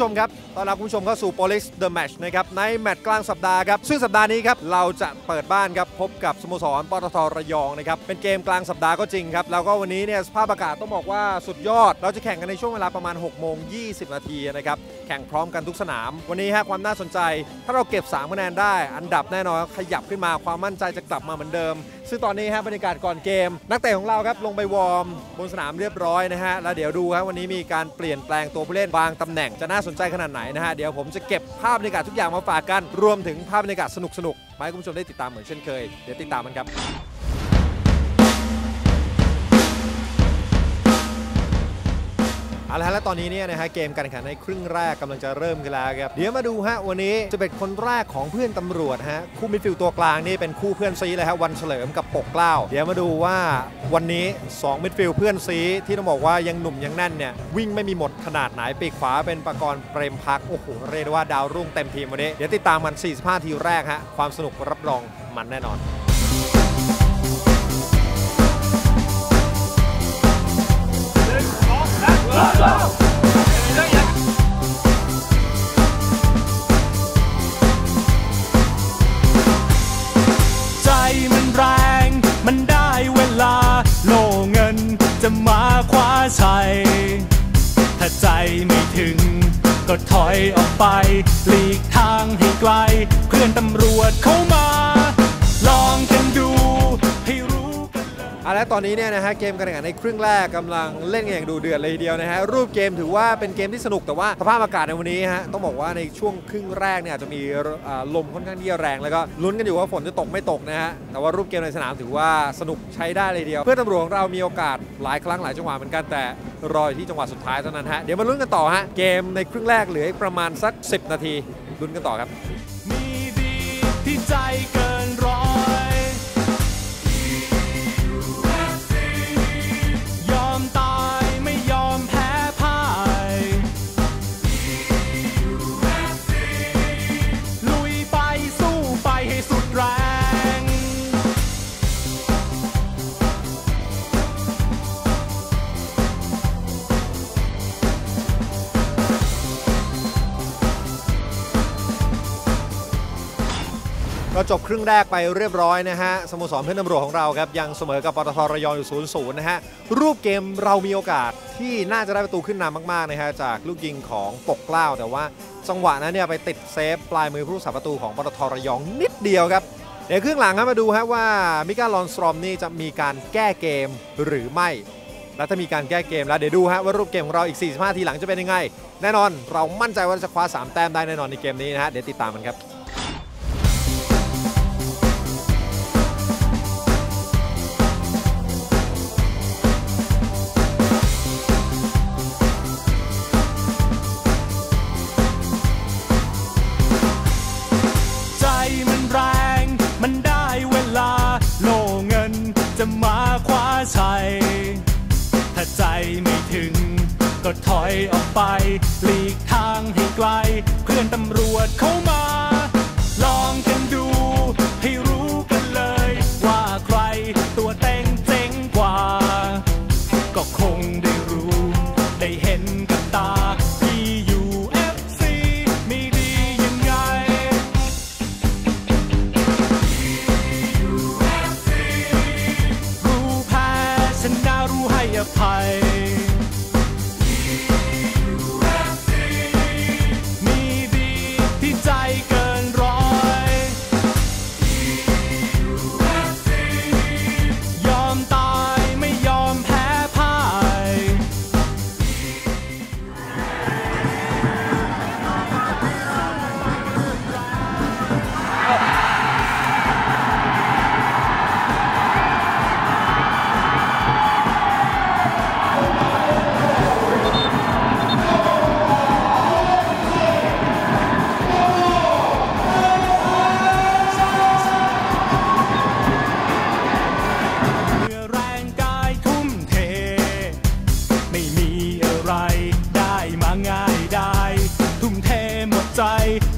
คุณผู้ชมครับ ต้อนรับคุณผู้ชมเข้าสู่ Police The Match นะครับในแมตช์กลางสัปดาห์ครับซึ่งสัปดาห์นี้ครับเราจะเปิดบ้านครับพบกับสโมสรปตทระยองนะครับเป็นเกมกลางสัปดาห์ก็จริงครับแล้วก็วันนี้เนี่ยสภาพอากาศต้องบอกว่าสุดยอด เราจะแข่งกันในช่วงเวลาประมาณ6โมง20 นาทีนะครับแข่งพร้อมกันทุกสนาม วันนี้ฮะความน่าสนใจ ถ้าเราเก็บ3คะแนนได้ อันดับแน่นอนขยับขึ้นมาความมั่นใจจะกลับมาเหมือนเดิม ซึ่งตอนนี้ฮะบรรยากาศก่อนเกม นักเตะของเราครับลงไปวอร์มบนสนามเรียบร้อยนะฮะแล้วเดี๋ยวดูครับวันนี้มีการเปลี่ยนแปลงตัวผู้เล่นบางตำแหน่งจะน่าสนใจขนาดไหนนะฮะ เดี๋ยวผมจะเก็บภาพบรรยากาศทุกอย่างมาฝากกัน รวมถึงภาพบรรยากาศสนุกๆมาให้คุณผู้ชมได้ติดตามเหมือนเช่นเคย เดี๋ยวติดตามมันครับ เอาละฮะและตอนนี้เนี่ยนะฮะเกมการแข่งขันในครึ่งแรกกำลังจะเริ่มกันแล้วครับ เดี๋ยวมาดูฮะวันนี้จะเป็นคนแรกของเพื่อนตำรวจฮะคู่มิดฟิลด์ตัวกลางนี่เป็นคู่เพื่อนซีเลยฮะวันเฉลิมกับปกเกล้า เดี๋ยวมาดูว่าวันนี้ 2 มิดฟิลด์เพื่อนซีที่ต้องบอกว่ายังหนุ่มยังแน่นเนี่ยวิ่งไม่มีหมดขนาดไหนปีกขวาเป็นประกรณ์เปรมพักโอ้โหเรียกได้ว่าดาวรุ่งเต็มทีมวันนี้เดี๋ยวติดตามมัน 45 ทีแรกฮะความสนุกรับรองมันแน่นอน ใจมันแรง มันได้เวลา โลเงินจะมาคว้าชัย ถ้าใจไม่ถึง ก็ถอยออกไป หลีกทางให้ไกล เพื่อนตำรวจเข้ามา ลองกันดู เลยเอาละตอนนี้เนี่ยนะฮะเกมการแข่งขันในครึ่งแรกกำลังเล่นกันอย่างดูเดือดเลยทีเดียวนะฮะรูปเกมถือว่าเป็นเกมที่สนุกแต่ว่าสภาพอากาศในวันนี้ฮะต้องบอกว่าในช่วงครึ่งแรกเนี่ยจะมีลมค่อนข้างที่จะแรง แล้วก็ลุ้นกันอยู่ว่าฝนจะตกไม่ตกนะฮะแต่ว่ารูปเกมในสนามถือว่าสนุกใช้ได้เลยทีเดียว เพื่อนตำรวจของเรามีโอกาสหลายครั้งหลายจังหวะเหมือนกันแต่รออยู่ที่จังหวะสุดท้ายเท่านั้นฮะเดี๋ยวมาลุ้นกันต่อฮะเกมในครึ่งแรกเหลืออีกประมาณสัก 10 นาทีลุ้นกันต่อครับมีดีที่ใจเกินร้อย ก็จบครึ่งแรกไปเรียบร้อยนะฮะสโมสรเพื่อนตำรวจของเราครับยังเสมอกับปตทระยองอยู่0ูนย์นะฮะรูปเกมเรามีโอกาสที่น่าจะได้ประตูขึ้นนำมากๆนะฮะจากลูกยิงของปกเกล้า แต่ว่าจังหวะนั้นเนี่ยไปติดเซฟปลายมือผู้รักษาประตูของปตทระยองนิดเดียวครับเดี๋ยวครึ่งหลังครับมาดูฮะว่ามิกาลอนสตรอมนี่จะมีการแก้เกมหรือไม่ และถ้ามีการแก้เกมแล้วเดี๋ยวดูฮะว่ารูปเกมของเราอีก 45 ทีหลังจะเป็นยังไง แน่นอนเรามั่นใจว่าจะคว้า 3 แต้มได้แน่นอนในเกมนี้นะฮะเดี๋ยวติดตามมันครับ คว้าชัยถ้าใจไม่ถึง ก็ถอยออกไป หลีกทางให้ไกล เพื่อนตำรวจ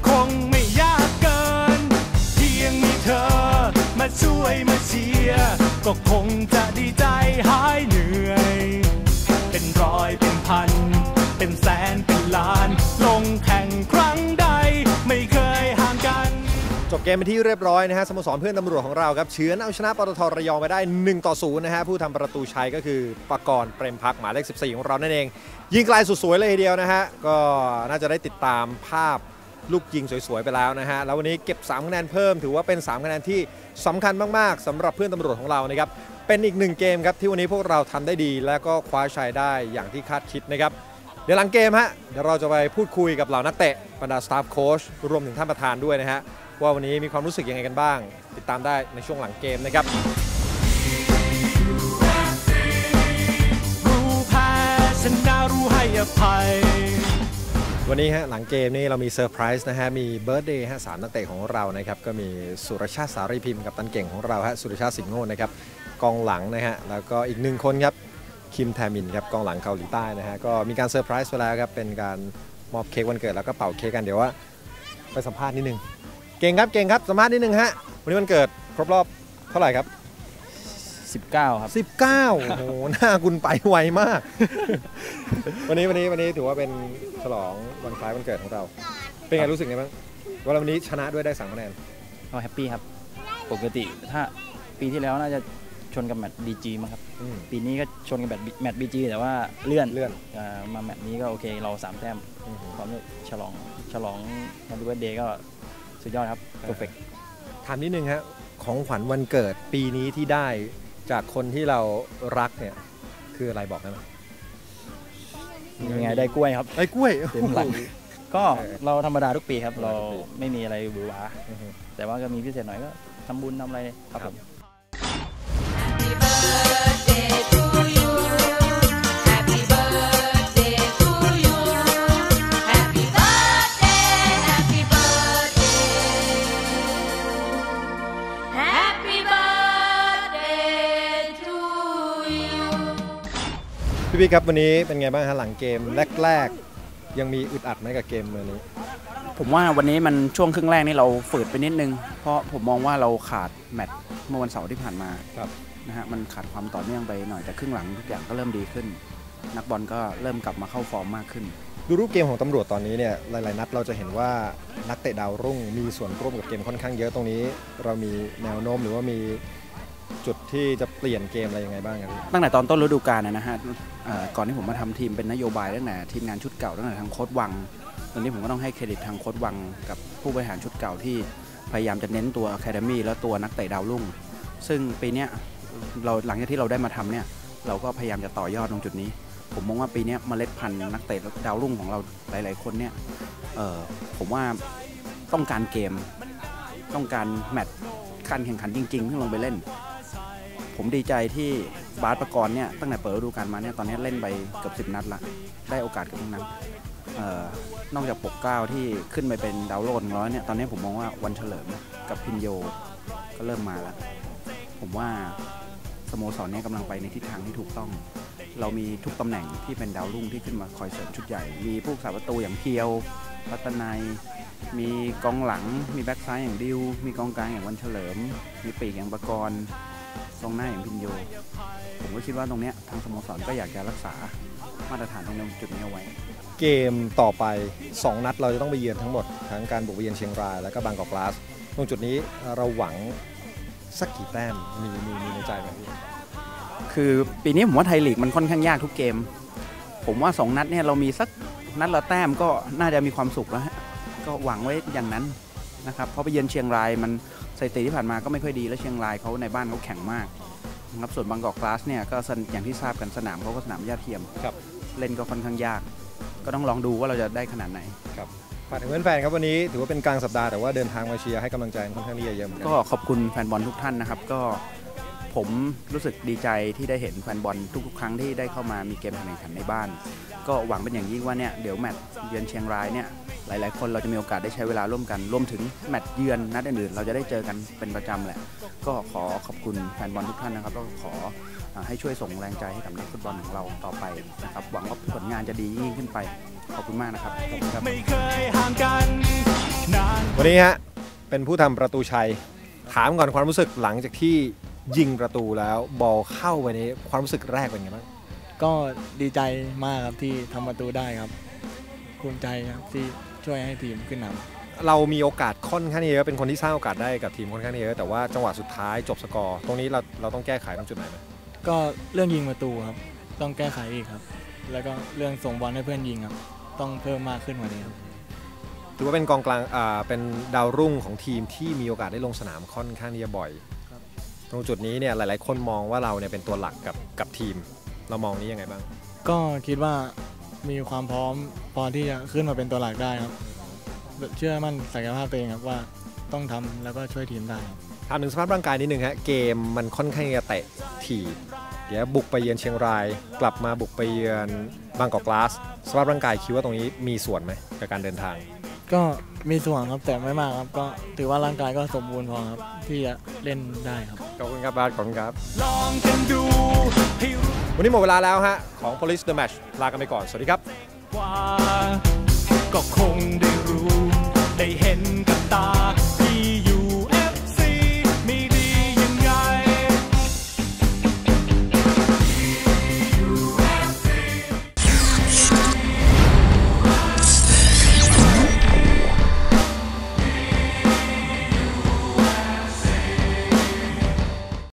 คงไม่ยากเกิน เพียงมีเธอ มาช่วยมาเชียร์ก็คงจะดีใจหายเหนื่อย เป็นร้อยเป็นพัน เป็นแสนเป็นล้าน ลงแข่งครั้งใด ไม่เคยห่างกัน จบเกมเป็นที่เรียบร้อยนะฮะสโมสรเพื่อนตำรวจของเราครับเฉือนเอาชนะปตทระยองไปได้ 1 ต่อ 0 นะฮะ ผู้ทำประตูชัยก็คือปกรณ์เปรมพักหมายเลข 14 ของเรานั่นเอง ยิงไกลสุดสวยเลยทีเดียวนะฮะ ก็น่าจะได้ติดตามภาพ ลูกยิงสวยๆไปแล้วนะฮะ แล้ววันนี้เก็บ 3 คะแนนเพิ่ม ถือว่าเป็น 3 คะแนนที่สำคัญมากๆสำหรับเพื่อนตำรวจของเรานะครับ เป็นอีกหนึ่งเกมครับที่วันนี้พวกเราทำได้ดี และก็คว้าชัยได้อย่างที่คาดคิดนะครับ เดี๋ยวหลังเกมฮะ เดี๋ยวเราจะไปพูดคุยกับเหล่านักเตะบรรดาสตาฟโค้ชรวมถึงท่านประธานด้วยนะฮะว่าวันนี้มีความรู้สึกยังไงกันบ้าง ติดตามได้ในช่วงหลังเกมนะครับรู้แพ้ชนะรู้ให้อภัย วันนี้ฮะหลังเกมนี่เรามีเซอร์ไพรส์นะฮะ มีเบิร์ดเดย์ฮะสามนักเตะของเรานะครับ ก็มีสุรชาติสารีพิมพ์กับตันเก่งของเราฮะสุรชาติสิงห์โง่นะครับกองหลังนะฮะ แล้วก็อีกหนึ่งคนครับคิมแทมินครับกองหลังเกาหลีใต้นะฮะ ก็มีการเซอร์ไพรส์ไปแล้วครับ เป็นการมอบเค้กวันเกิดแล้วก็เป่าเค้กกันเดี๋ยวว่าไปสัมภาษณ์นิดนึง เก่งครับเก่งครับสัมภาษณ์นิดนึงฮะวันนี้วันเกิดครบรอบเท่าไหร่ครับ 19 ครับ 19 โอ้โห หน้าคุณไปไวมาก วันนี้วันนี้วันนี้ถือว่าเป็นฉลองวันคล้ายวันเกิดของเรา เป็นไงรู้สึกไงบ้างว่าวันนี้ชนะด้วยได้สามคะแนนก็แฮปปี้ครับ ปกติถ้าปีที่แล้วน่าจะชนกับแมตช์บีจีมั้งครับ อืม ปีนี้ก็ชนกับแมตช์ B- แมตช์บีจีแต่ว่าเลื่อนเลื่อนอ่ามาแมตช์นี้ก็โอเคเราสามแต้มอืมพร้อมด้วยฉลองฉลองวันดูเวเดย์ก็สุดยอดครับเออเพอร์เฟก ถามนิดนึงฮะของขวัญวันเกิดปีนี้ที่ได้ จากคนที่เรารักเนี่ยคืออะไรบอกได้ไหมยังไงได้กล้วยครับ ไอ้กล้วยเต็มหลัง ก็เออเราธรรมดาทุกปีครับธรรมเราดาทุกปีไม่มีอะไรหวือหวาอือฮึแต่ว่าก็มีพิเศษหน่อยก็ทำบุญทำอะไรครับครัผบม พี่พี่ครับวันนี้เป็นไงบ้างฮะหลังเกมแรกๆ ยังมีอึดอัดไหมกับเกมเมื่อนี้ ผมว่าวันนี้มันช่วงครึ่งแรกนี่เราฝืดไปนิดนึง เพราะผมมองว่าเราขาดแมตช์เมื่อวันเสาร์ที่ผ่านมาครับนะฮะมันขาดความต่อเนื่องไปหน่อยแต่ครึ่งหลังทุกอย่างก็เริ่มดีขึ้น นักบอลก็เริ่มกลับมาเข้าฟอร์มมากขึ้น ดูรูปเกมของตำรวจตอนนี้เนี่ยหลายๆ นัดเราจะเห็นว่านักเตะดาวรุ่งมีส่วนร่วมกับเกมค่อนข้างเยอะตรงนี้ เรามีแนวโน้มหรือว่ามี จุดที่จะเปลี่ยนเกมอะไรยังไงบ้างครับพี่ตั้งแต่ตอนต้นฤดูกาลนะฮะเอ่อก่อนที่ผมมาทำทีมเป็นนโยบายตั้งแต่ทีมงานชุดเก่าตั้งแต่ทางโค้ดวัง ตอนนี้ผมก็ต้องให้เครดิตทางโค้ดวังกับผู้บริหารชุดเก่าที่พยายามจะเน้นตัว Academy และตัวนักเตะดาวรุ่ง ซึ่งปีเนี้ยเราหลังจากที่เราได้มาทำเนี่ยเราก็พยายามจะต่อยอดตรงจุดนี้ ผมมองว่าปีเนี้ยเมล็ดพันธุ์นักเตะดาวรุ่งของเราหลาย ๆ คนเนี่ยเอ่อผมว่าต้องการเกม ต้องการแมตช์การแข่งขันจริงๆที่ลงไปเล่น ผมดีใจที่บาสประกรณ์เนี่ยตั้งแต่เปิดฤดูกาลมาเนี่ยตอนนี้เล่นไปเกือบสิบนัดละได้โอกาสเกับทุกนัดเอ่อนอกจากปกเกล้าที่ขึ้นไปเป็นดาวโลดของเราเนี่ยตอนนี้ผมมองว่าวันเฉลิมกับพินโยก็เริ่มมาแล้ว ผมว่าสโมสรนี่ยกำลังไปในทิศทางที่ถูกต้อง เรามีทุกตำแหน่งที่เป็นดาวรุ่งที่ขึ้นมาคอยเสริมชุดใหญ่ มีผู้สาประตูอย่างเพียวรัตนัยมีกองหลัง มีแบ็กซ้ายอย่างดิว มีกองกลางอย่างวันเฉลิม มีปีกอย่างประกรณ์ กองหน้าอย่างพินโย ผมก็คิดว่าตรงเนี้ยทางสโมสรก็อยากจะรักษามาตรฐานตรงนี้จุดนี้เอาไว้ เกมต่อไป 2 นัดเราจะต้องไปเยือนทั้งหมด ทั้งการบุกไปเยือนเชียงรายแล้วก็บางกอกกลาส ตรงจุดนี้เราหวังสักกี่แต้มมีมีมีในใจไหมพี่คือปีนี้ผมว่าไทยลีกมันค่อนข้างยากทุกเกม ผมว่า 2 นัดเนี่ยเรามีสักนัดละแต้มก็น่าจะมีความสุขแล้วฮะก็หวังไว้อย่างนั้นนะครับเพราะไปเยือนเชียงรายมันส ถิติที่ผ่านมาก็ไม่ค่อยดีแล้วเชียงรายเขาในบ้านเขาแข็งมากนะครับส่วนบางกอกกลาสเนี่ยก็สนอย่างที่ทราบกันสนามเขาก็สนามหญ้าเทียมครับเล่นก็ค่อนข้างยาก ก็ต้องลองดูว่าเราจะได้ขนาดไหนฝากถึงแฟนๆครับวันนี้ถือว่าเป็นกลางสัปดาห์แต่ว่าเดินทางมาเชียร์ให้กำลังใจค่อนข้างที่จะเยอะเหมือนกันก็ขอบคุณแฟนบอลทุกท่านนะครับ ก็ผมรู้สึกดีใจที่ได้เห็นแฟนบอลทุกๆ ครั้งที่ได้เข้ามามีเกมแข่งขันในบ้าน ก็หวังเป็นอย่างยิ่งว่าเนี่ยเดี๋ยวแมตช์เยือนเชียงรายเนี่ยห ลาย ๆ คนเราจะมีโอกาสได้ใช้เวลาร่วมกัน รวมถึงแมตช์เยือนนัดอื่นๆเราจะได้เจอกันเป็นประจำแหละ ก็ขอขอบคุณแฟนบอลทุกท่านนะครับแล้วก็ขออ่าให้ช่วยส่งแรงใจให้กับนักฟุตบอลของเราต่อไปนะครับหวังว่าผลงานจะดียิ่งขึ้นไปขอบคุณมากนะครับขอบคุณครับไม่เคยห่างกันนานวันนี้ฮะเป็นผู้ทำประตูชัยถามก่อนความรู้สึกหลังจากที่ยิงประตูแล้วบอลเข้าไปนี้ความรู้สึกแรกเป็นไงบ้างก็ดีใจมากครับที่ทำประตูได้ครับภูมิใจครับที่ ช่วยให้ทีมขึ้นนำเรามีโอกาสค่อนข้างเยอะเป็นคนที่สร้างโอกาสได้กับทีมค่อนข้างเยอะแต่ว่าจังหวะสุดท้ายจบสกอร์ตรงนี้เราเราต้องแก้ไขตรงจุดไหนไหมก็เรื่องยิงประตูครับ ต้องแก้ไขอีกครับ แล้วก็เรื่องส่งบอลให้เพื่อนยิงครับ ต้องเพิ่มมากขึ้นกว่านี้ครับถือว่าเป็นกองกลางอ่าเป็นดาวรุ่งของทีมที่มีโอกาสได้ลงสนามค่อนข้างที่จะบ่อยครับตรงจุดนี้เนี่ยหลาย ๆ คนมองว่าเราเนี่ยเป็นตัวหลักกับกับทีม เรามองนี้ยังไงบ้าง ก็คิดว่า มีความพร้อมพอที่จะขึ้นมาเป็นตัวหลักได้ครับ เชื่อมั่นศักยภาพตัวเองครับว่าต้องทำแล้วก็ช่วยทีมได้ครับถามถึงสภาพร่างกายนิดนึงฮะเกมมันค่อนข้างจะเตะถี่เดี๋ยวบุกไปเยือนเชียงราย กลับมาบุกไปเยือนบางกอกกลาสสภาพร่างกายคิดว่าตรงนี้มีส่วนไหมกับการเดินทาง ก็มีส่วนครับแต่ไม่มากครับ ก็ถือว่าร่างกายก็สมบูรณ์พอครับ ที่จะเล่นได้ครับขอบคุณครับบาสขอบคุณครับลองกันดูให้รู้ วันนี้หมดเวลาแล้วฮะของ Police the Match ลากันไปก่อน สวัสดีครับ